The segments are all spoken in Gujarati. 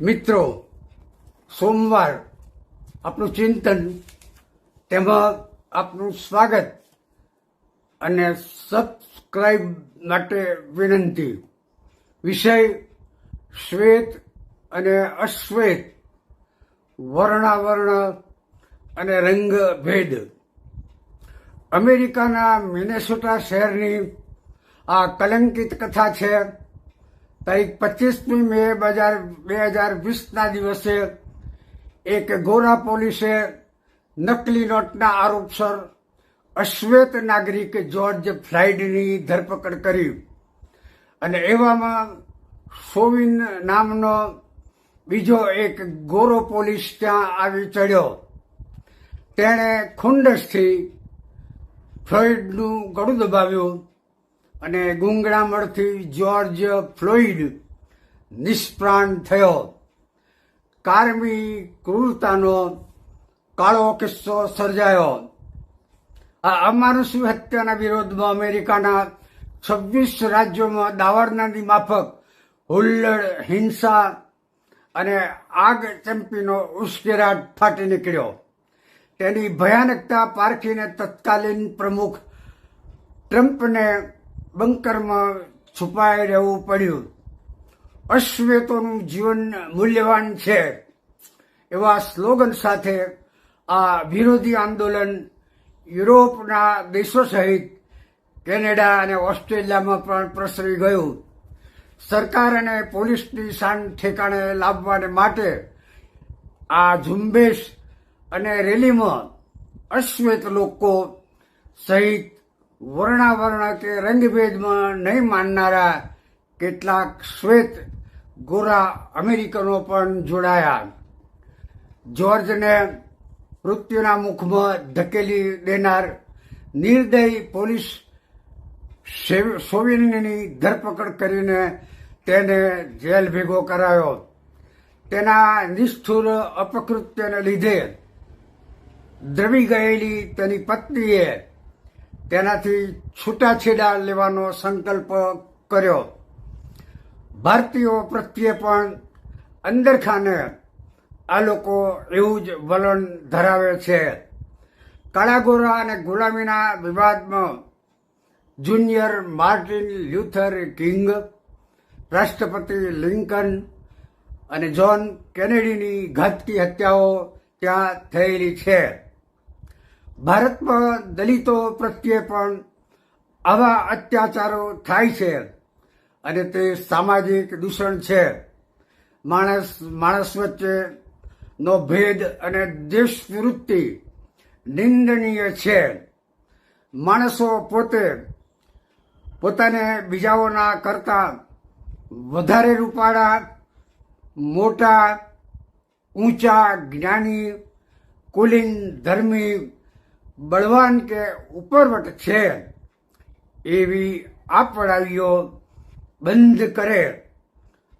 મિત્રો, સોમવાર આપનું ચિંતન, તેમાં આપનું સ્વાગત અને સબસ્ક્રાઈબ માટે વિનંતી. વિષય શ્વેત અને અશ્વેત, વર્ણાવર્ણ અને રંગભેદ. અમેરિકાના મિનેસોટા શહેરની આ કલંકિત કથા છે. તારીખ પચીસમી મે બે હજાર બે હજાર વીસના દિવસે એક ગોરા પોલીસે નકલી નોટના આરોપસર અશ્વેત નાગરિક જ્યોર્જ ફ્લાઇડની ધરપકડ કરી. અને એવામાં સોવિન નામનો બીજો એક ગોરો પોલીસ ત્યાં આવી ચડ્યો. તેણે ખુંડસથી ફ્લોઇડનું ગળું દબાવ્યું. અને ગુંગળામણથી જ્યોર્જ ફ્લોઇડ નિષ્પ્રાણ થયો. કારમી ક્રૂરતાનો કાળો કિસ્સો સર્જાયો. આ અમાનુષી હત્યાના વિરોધમાં અમેરિકાના છવ્વીસ રાજ્યોમાં દાવરનાની માફક, હુલ્લડ, હિંસા અને આગ ચંપીનો ઉશ્કેરાટ ફાટી નીકળ્યો. તેની ભયાનકતા પારખીને તત્કાલીન પ્રમુખ ટ્રમ્પને બંકરમાં છુપાઈ રહેવું પડ્યું. અશ્વેતોનું જીવન મૂલ્યવાન છે. એવા સ્લોગન સાથે આ વિરોધી આંદોલન યુરોપના દેશો સહિત કેનેડા અને ઓસ્ટ્રેલિયામાં પણ પ્રસરી ગયું. સરકાર અને પોલીસની શાન ઠેકાણે લાવવાને માટે આ ઝુંબેશ અને રેલીમાં અશ્વેત લોકો સહિત વર્ણાવર્ણ કે રંગભેદમાં નહીં માનનારા કેટલાક શ્વેત ગોરા અમેરિકનો પણ જોડાયા. જ્યોર્જને મૃત્યુના મુખમાં ધકેલી દેનાર નિર્દય પોલીસ સોવિનની ધરપકડ કરીને તેને જેલ ભેગો કરાયો. તેના નિષ્ઠુર અપકૃત્યને લીધે દ્રવી ગયેલી તેની પત્નીએ તેનાથી છૂટાછેડા લેવાનો સંકલ્પ કર્યો. ભારતીયો પ્રત્યે પણ અંદરખાને આ લોકો એવું જ વલણ ધરાવે છે. કાળાગોરા અને ગુલામીના વિવાદમાં જુનિયર માર્ટિન લ્યુથર કિંગ, રાષ્ટ્રપતિ લિંકન અને જ્હોન કેનેડીની ઘાતકી હત્યાઓ ત્યાં થયેલી છે. ભારતમાં દલિતો પ્રત્યે પણ આવા અત્યાચારો થાય છે અને તે સામાજિક દૂષણ છે. માણસ માણસ વચ્ચેનો ભેદ અને દેશવૃત્તિ નિંદનીય છે. માણસો પોતે પોતાને બીજાઓના કરતા વધારે રૂપાળા, મોટા, ઊંચા, જ્ઞાની, કુલીન, ધર્મી બળવાન કે ઉપરવટ છે, એવી આપણાવીઓ બંધ કરે,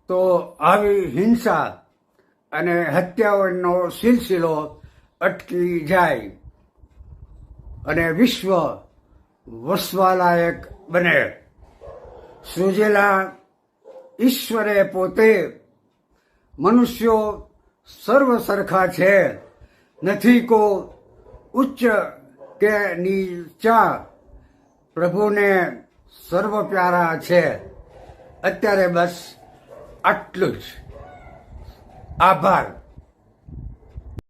તો આવી હિંસા અને હત્યાઓનો સિલસિલો અટકી જાય અને વિશ્વ વસવાલાયક બને. સૃજેલા ઈશ્વરે પોતે મનુષ્યો સર્વ સરખા છે, નથી કો ઉચ્ચ કે નીચા પ્રભુને સર્વ પ્યારા છે. અત્યારે બસ આટલું જ. આભાર.